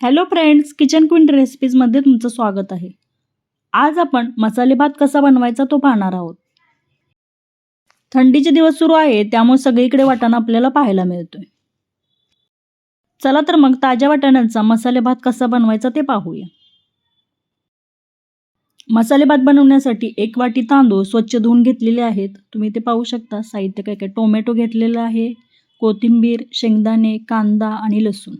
Hello friends kitchen queen रेसिपीजमध्ये तुमचं स्वागत आहे. आज आपण मसाले भात कसा बनवायचा तो पाहणार आहोत. थंडीचे दिवस सुरू आहे त्यामुळे सगळीकडे वाटाणा आपल्याला पाहायला मिळतोय. चला तर मग ताज्या वाटाण्यांचा मसाले भात कसा बनवायचा ते पाहूया. मसाले भात बनवण्यासाठी एक वाटी तांदूळ स्वच्छ धुवून घेतलेले आहेत. तुम्ही ते पाहू शकता. साहित्य काय काय? टोमॅटो घेतलेलं आहे कोथिंबीर शेंगदाणे कांदा आणि लसूण.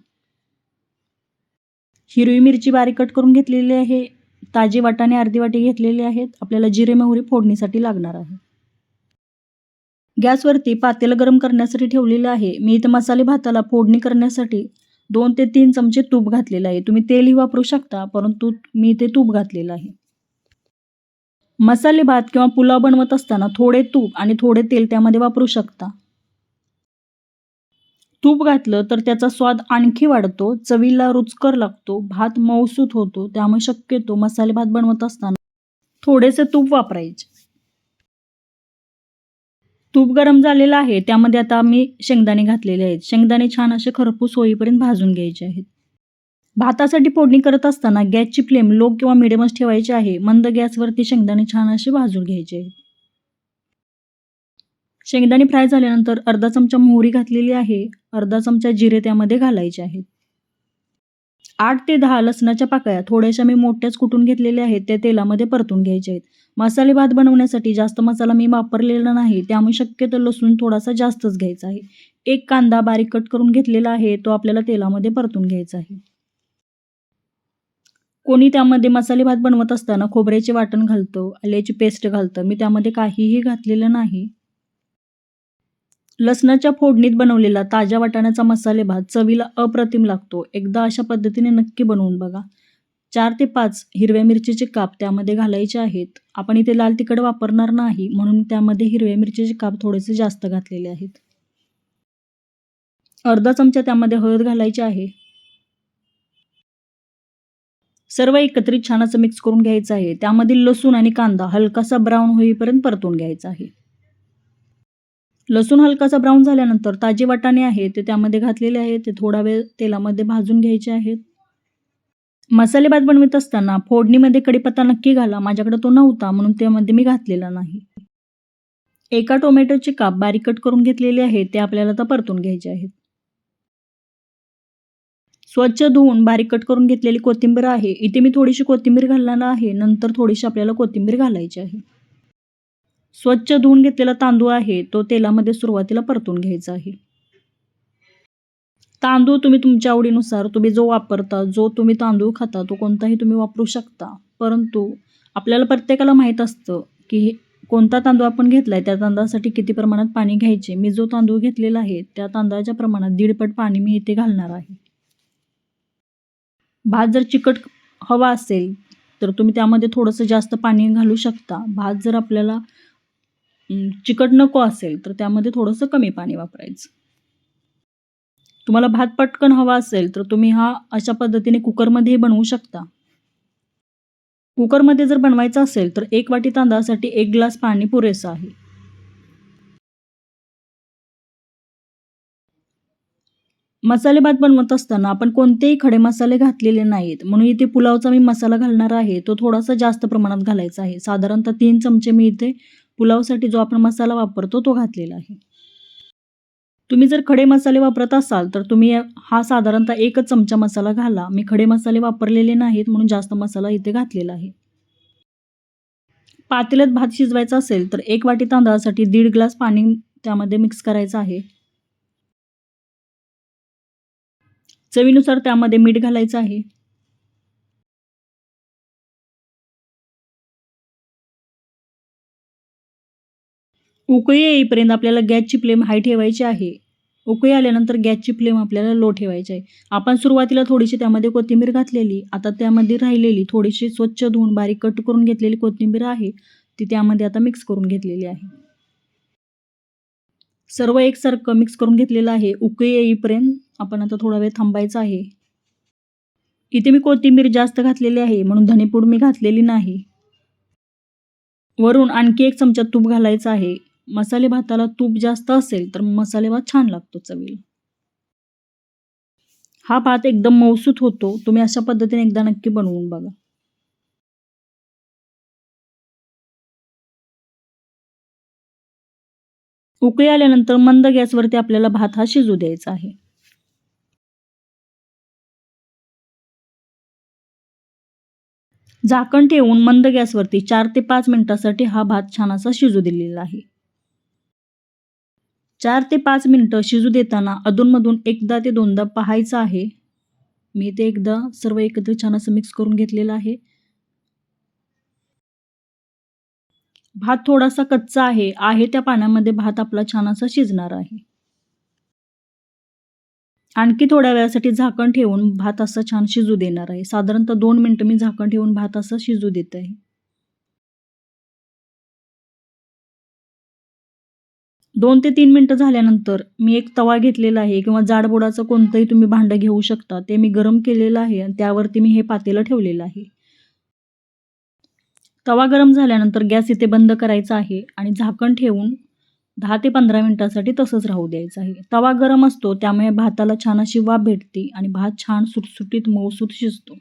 हिरवी मिरची बारीक कट करून घेतलेली आहे. ताजे वाटाणे अर्धी वाटी घेतलेले आहेत. आपल्याला जिरे मोहरी फोडणीसाठी लागणार आहे. गॅसवरती पातेलं गरम करण्यासाठी ठेवलेलं आहे. मी इथं मसाले भाताला फोडणी करण्यासाठी दोन ते तीन चमचे तूप घातलेलं आहे. तुम्ही तेलही वापरू शकता परंतु मी ते तूप घातलेलं आहे. मसाले भात किंवा पुलाव बनवत असताना थोडे तूप आणि थोडे तेल त्यामध्ये वापरू शकता. तूप घातलं तर त्याचा स्वाद आणखी वाढतो चवीला रुचकर लागतो भात मऊसूत होतो त्यामुळे शक्यतो मसाले भात बनवत असताना थोडेसे तूप वापरायचे. तूप गरम झालेलं आहे त्यामध्ये आता मी शेंगदाणे घातलेले आहेत. शेंगदाणे छान असे खरपूस होईपर्यंत भाजून घ्यायचे आहेत. भातासाठी फोडणी करत असताना गॅसची फ्लेम लो किंवा मिडियमच ठेवायची आहे. मंद गॅसवरती शेंगदाणे छान असे भाजून घ्यायचे आहेत. शेंगदाणे फ्राय झाल्यानंतर अर्धा चमचा मोहरी घातलेली आहे. अर्धा चमचा जिरे त्यामध्ये घालायचे आहेत. आठ ते दहा लसणाच्या पाकळ्या थोड्याशा मी मोठ्याच कुटून घेतलेल्या आहेत त्या तेलामध्ये परतून घ्यायचे आहेत. मसाले भात बनवण्यासाठी जास्त मसाला मी वापरलेला नाही त्यामुळे शक्यतो लसूण थोडासा जास्तच घ्यायचा आहे. एक कांदा बारीक कट करून घेतलेला आहे तो आपल्याला तेलामध्ये परतून घ्यायचा आहे. कोणी त्यामध्ये मसाले भात बनवत असताना खोबऱ्याचे वाटण घालतं आल्याची पेस्ट घालतं मी त्यामध्ये काहीही घातलेलं नाही. लसणाच्या फोडणीत बनवलेला ताज्या वाटाण्याचा मसाले भात चवीला अप्रतिम लागतो. एकदा अशा पद्धतीने नक्की बनवून बघा. चार ते पाच हिरव्या मिरचीचे काप त्यामध्ये घालायचे आहेत. आपण इथे लाल तिखट वापरणार नाही म्हणून त्यामध्ये हिरव्या मिरचीचे काप थोडेसे जास्त घातलेले आहेत. अर्धा चमचा त्यामध्ये हळद घालायची आहे. सर्व एकत्रित छान असं मिक्स करून घ्यायचं आहे. त्यामध्ये लसूण आणि कांदा हलकासा ब्राऊन होईपर्यंत परतून घ्यायचा आहे. लसूण हलकासा ब्राऊन झाल्यानंतर ताजे वाटाणे आहेत ते त्यामध्ये घातलेले आहेत ते थोडा वेळ तेलामध्ये भाजून घ्यायचे आहेत. मसाले भात असताना फोडणीमध्ये कढीपत्ता नक्की घाला माझ्याकडे तो नव्हता म्हणून त्यामध्ये मी घातलेला नाही. एका टोमॅटोचे काप बारीक कट करून घेतलेले आहेत ते आपल्याला आता परतून घ्यायचे आहेत. स्वच्छ धुवून बारीक कट करून घेतलेली कोथिंबीर आहे इथे मी थोडीशी कोथिंबीर घालणार आहे नंतर थोडीशी आपल्याला कोथिंबीर घालायची आहे. स्वच्छ धुवून घेतलेला तांदूळ आहे तो तेलामध्ये सुरुवातीला परतून घ्यायचा आहे. तांदूळ तुम्ही तुमच्या आवडीनुसार तुम्ही जो वापरता जो तुम्ही तांदूळ खाता तो कोणताही तुम्ही वापरू शकता. परंतु आपल्याला प्रत्येकाला माहीत असतं की कोणता तांदूळ आपण घेतला आहे त्या तांदळासाठी किती प्रमाणात पाणी घ्यायचे. मी जो तांदूळ घेतलेला आहे त्या तांदळाच्या प्रमाणात दीडपट पाणी मी इथे घालणार आहे. भात जर चिकट हवा असेल तर तुम्ही त्यामध्ये थोडंसं जास्त पाणी घालू शकता. भात जर आपल्याला चिकट नको असेल तर त्यामध्ये थोडंसं कमी पाणी वापरायचं. तुम्हाला भात पटकन हवा असेल तर तुम्ही हा अशा पद्धतीने कुकरमध्येही बनवू शकता. कुकरमध्ये जर बनवायचं असेल तर एक वाटी तांदळासाठी एक ग्लास पाणी पुरेसं आहे. मसाले भात बनवत असताना आपण कोणतेही खडे मसाले घातलेले नाहीत. म्हणून इथे पुलावचा मी मसाला घालणार आहे. तो थोडासा जास्त प्रमाणात घालायचा आहे. साधारणतः तीन चमचे मी इथे पुलावसाठी जो आपण मसाला वापरतो तो घातलेला आहे. तुम्ही जर खडे मसाले वापरत असाल तर तुम्ही हा साधारणतः एकच चमचा मसाला घाला. मी खडे मसाले वापरलेले नाहीत म्हणून जास्त मसाला इथे घातलेला आहे. पातेल्यात भात शिजवायचा असेल तर एक वाटी तांदळासाठी दीड ग्लास पाणी त्यामध्ये मिक्स करायचं आहे. चवीनुसार त्यामध्ये मीठ घालायचं आहे. उकळी येईपर्यंत आपल्याला गॅसची फ्लेम हाय ठेवायची आहे. उकळी आल्यानंतर गॅसची फ्लेम आपल्याला लो ठेवायची आहे. आपण सुरुवातीला थोडीशी त्यामध्ये कोथिंबीर घातलेली आता त्यामध्ये राहिलेली थोडीशी स्वच्छ धुवून बारीक कट करून घेतलेली कोथिंबीर आहे ती त्यामध्ये आता मिक्स करून घेतलेली आहे. सर्व एकसारखं मिक्स करून घेतलेलं आहे. उकळी येईपर्यंत आपण आता थोडा वेळ थांबायचा आहे. इथे मी कोथिंबीर जास्त घातलेली आहे म्हणून धनेपूड मी घातलेली नाही. वरून आणखी एक चमचा तूप घालायचं आहे. मसाले भाताला तूप जास्त असेल तर मसाले भात छान लागतो चवीला. हा भात एकदम मौसूत होतो. तुम्ही अशा पद्धतीने एकदा नक्की बनवून बघा. उकळी आल्यानंतर मंद गॅसवरती आपल्याला भात हा शिजू द्यायचा आहे. झाकण ठेवून मंद गॅसवरती चार ते पाच मिनिटासाठी हा भात छान असा शिजू दिलेला आहे. चार ते पाच मिनिटं शिजू देताना अधूनमधून एकदा ते दोनदा पाहायचं आहे. मी ते एकदा सर्व एकत्र छान असं मिक्स करून घेतलेलं आहे. भात थोडासा कच्चा आहे. आहे त्या पाण्यामध्ये भात आपला छान असा शिजणार आहे. आणखी थोड्या वेळासाठी झाकण ठेवून भात असा छान शिजू देणार आहे. साधारणतः दोन मिनटं मी झाकण ठेवून भात असं शिजू देत. आहे दोन ते तीन मिनटं झाल्यानंतर मी एक तवा घेतलेला आहे किंवा जाडबोडाचं कोणतंही तुम्ही भांडं घेऊ शकता. ते मी गरम केलेलं आहे आणि त्यावरती मी हे पातेलं ठेवलेलं आहे. तवा गरम झाल्यानंतर गॅस इथे बंद करायचा आहे आणि झाकण ठेवून दहा ते पंधरा मिनटासाठी तसंच राहू द्यायचं आहे. तवा गरम असतो त्यामुळे भाताला छान अशी वाफ भेटते आणि भात छान सुटसुटीत मऊसूत शिजतो.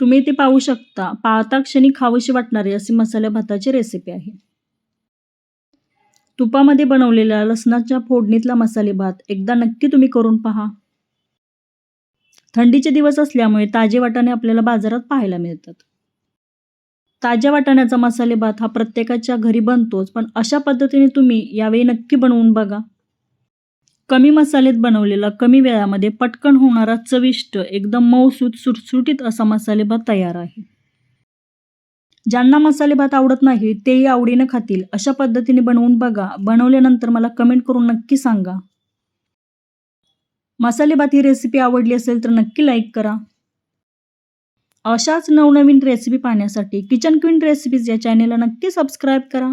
तुम्ही ते पाहू शकता. पाहता क्षणी खावशी वाटणारी अशी मसाल्या भाताची रेसिपी आहे. तुपामध्ये बनवलेला लसणाच्या फोडणीतला मसाले भात एकदा नक्की तुम्ही करून पहा. थंडीचे दिवस असल्यामुळे ताजे वाटाणे आपल्याला बाजारात पाहायला मिळतात. ताज्या वाटाण्याचा मसाले भात हा प्रत्येकाच्या घरी बनतोच पण अशा पद्धतीने तुम्ही यावेळी नक्की बनवून बघा. कमी मसालेत बनवलेला कमी वेळामध्ये पटकन होणारा चविष्ट एकदम मऊसूत सुटसुटीत असा मसाले भात तयार आहे. ज्यांना मसाले भात आवडत नाही तेही आवडीनं खातील. अशा पद्धतीने बनवून बघा. बनवल्यानंतर मला कमेंट करून नक्की सांगा. मसाले भात ही रेसिपी आवडली असेल तर नक्की लाईक करा. अशाच नवनवीन रेसिपी पाहण्यासाठी किचन क्वीन रेसिपीज या चॅनेलला नक्की सबस्क्राईब करा.